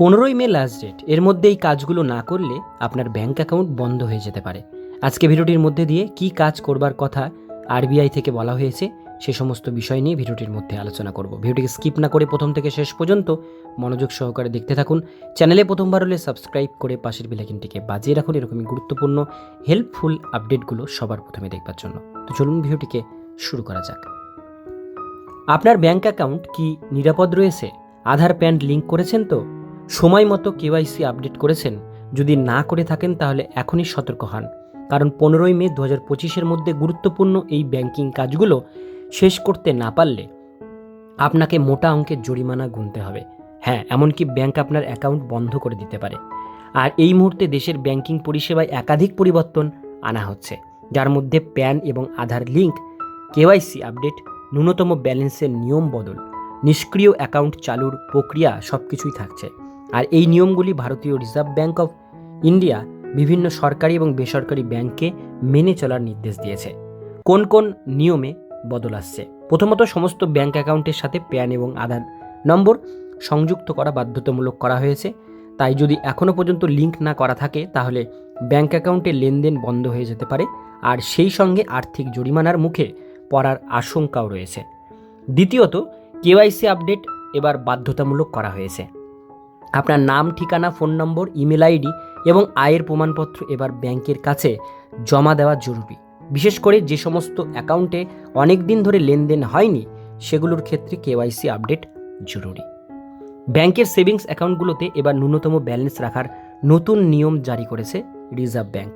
পনেরোই মে last date এর মধ্যে এই কাজগুলো না করলে আপনার ব্যাঙ্ক অ্যাকাউন্ট বন্ধ হয়ে যেতে পারে। আজকে ভিডিওটির মধ্যে দিয়ে কি কাজ করবার কথা আরবিআই থেকে বলা হয়েছে, সে সমস্ত বিষয় নিয়ে ভিডিওটির মধ্যে আলোচনা করব। ভিডিওটিকে স্কিপ না করে প্রথম থেকে শেষ পর্যন্ত মনোযোগ সহকারে দেখতে থাকুন। চ্যানেলে প্রথমবার হলে সাবস্ক্রাইব করে পাশের বিলাকিনটিকে বাজিয়ে রাখুন। এরকমই গুরুত্বপূর্ণ হেল্পফুল আপডেটগুলো সবার প্রথমে দেখবার জন্য। তো চলুন ভিডিওটিকে শুরু করা যাক। আপনার ব্যাঙ্ক অ্যাকাউন্ট কি নিরাপদ রয়েছে? আধার, প্যান লিঙ্ক করেছেন তো? সময় মতো কেওয়াইসি আপডেট করেছেন। যদি না করে থাকেন তাহলে এখনই সতর্ক হন। কারণ পনেরোই মে দু হাজার পঁচিশের মধ্যে গুরুত্বপূর্ণ এই ব্যাংকিং কাজগুলো শেষ করতে না পারলে আপনাকে মোটা অঙ্কের জরিমানা গুনতে হবে। হ্যাঁ এমনকি ব্যাংক আপনার অ্যাকাউন্ট বন্ধ করে দিতে পারে। আর এই মুহূর্তে দেশের ব্যাংকিং পরিষেবায় একাধিক পরিবর্তন আনা হচ্ছে, যার মধ্যে প্যান এবং আধার লিঙ্ক কেওয়াইসি আপডেট, ন্যূনতম ব্যালেন্সের নিয়ম বদল, নিষ্ক্রিয় অ্যাকাউন্ট চালুর প্রক্রিয়া সব কিছুই থাকছে। আর এই নিয়মগুলি ভারতীয় রিজার্ভ ব্যাংক অফ ইন্ডিয়া বিভিন্ন সরকারি এবং বেসরকারি ব্যাংককে মেনে চলার নির্দেশ দিয়েছে। কোন কোন নিয়মে বদল আসছে? প্রথমত সমস্ত ব্যাংক অ্যাকাউন্টের সাথে প্যান এবং আধার নম্বর সংযুক্ত করা বাধ্যতামূলক করা হয়েছে। তাই যদি এখনও পর্যন্ত লিঙ্ক না করা থাকে, তাহলে ব্যাংক অ্যাকাউন্টে লেনদেন বন্ধ হয়ে যেতে পারে। আর সেই সঙ্গে আর্থিক জরিমানার মুখে পড়ার আশঙ্কাও রয়েছে। দ্বিতীয়ত কেওয়াইসি আপডেট এবার বাধ্যতামূলক করা হয়েছে। আপনার নাম, ঠিকানা, ফোন নম্বর, ইমেল আইডি এবং আয়ের প্রমাণপত্র এবার ব্যাংকের কাছে জমা দেওয়া জরুরি। বিশেষ করে যে সমস্ত অ্যাকাউন্টে অনেক দিন ধরে লেনদেন হয়নি, সেগুলোর ক্ষেত্রে কেওয়াইসি আপডেট জরুরি। ব্যাংকের সেভিংস অ্যাকাউন্টগুলোতে এবার ন্যূনতম ব্যালেন্স রাখার নতুন নিয়ম জারি করেছে রিজার্ভ ব্যাংক।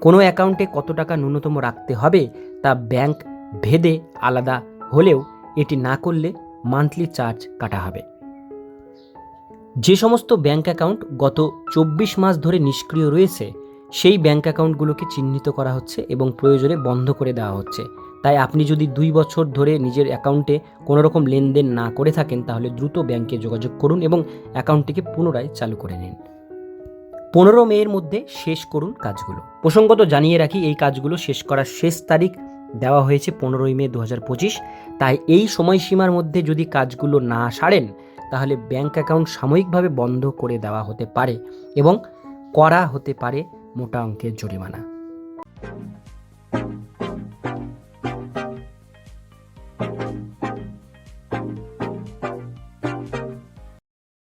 কোনো অ্যাকাউন্টে কত টাকা ন্যূনতম রাখতে হবে তা ব্যাংক ভেদে আলাদা হলেও এটি না করলে মান্থলি চার্জ কাটা হবে। যে সমস্ত ব্যাঙ্ক অ্যাকাউন্ট গত চব্বিশ মাস ধরে নিষ্ক্রিয় রয়েছে, সেই ব্যাঙ্ক অ্যাকাউন্টগুলোকে চিহ্নিত করা হচ্ছে এবং প্রয়োজনে বন্ধ করে দেওয়া হচ্ছে। তাই আপনি যদি দুই বছর ধরে নিজের অ্যাকাউন্টে কোনো রকম লেনদেন না করে থাকেন, তাহলে দ্রুত ব্যাংকে যোগাযোগ করুন এবং অ্যাকাউন্টটিকে পুনরায় চালু করে নিন। পনেরো মেয়ের মধ্যে শেষ করুন কাজগুলো। প্রসঙ্গত জানিয়ে রাখি, এই কাজগুলো শেষ করার শেষ তারিখ দেওয়া হয়েছে পনেরোই মে দু হাজার পঁচিশ। তাই এই সময়সীমার মধ্যে যদি কাজগুলো না সারেন তাহলে ব্যাঙ্ক অ্যাকাউন্ট সাময়িকভাবে বন্ধ করে দেওয়া হতে পারে এবং করা হতে পারে মোটা অঙ্কের জরিমানা। thank you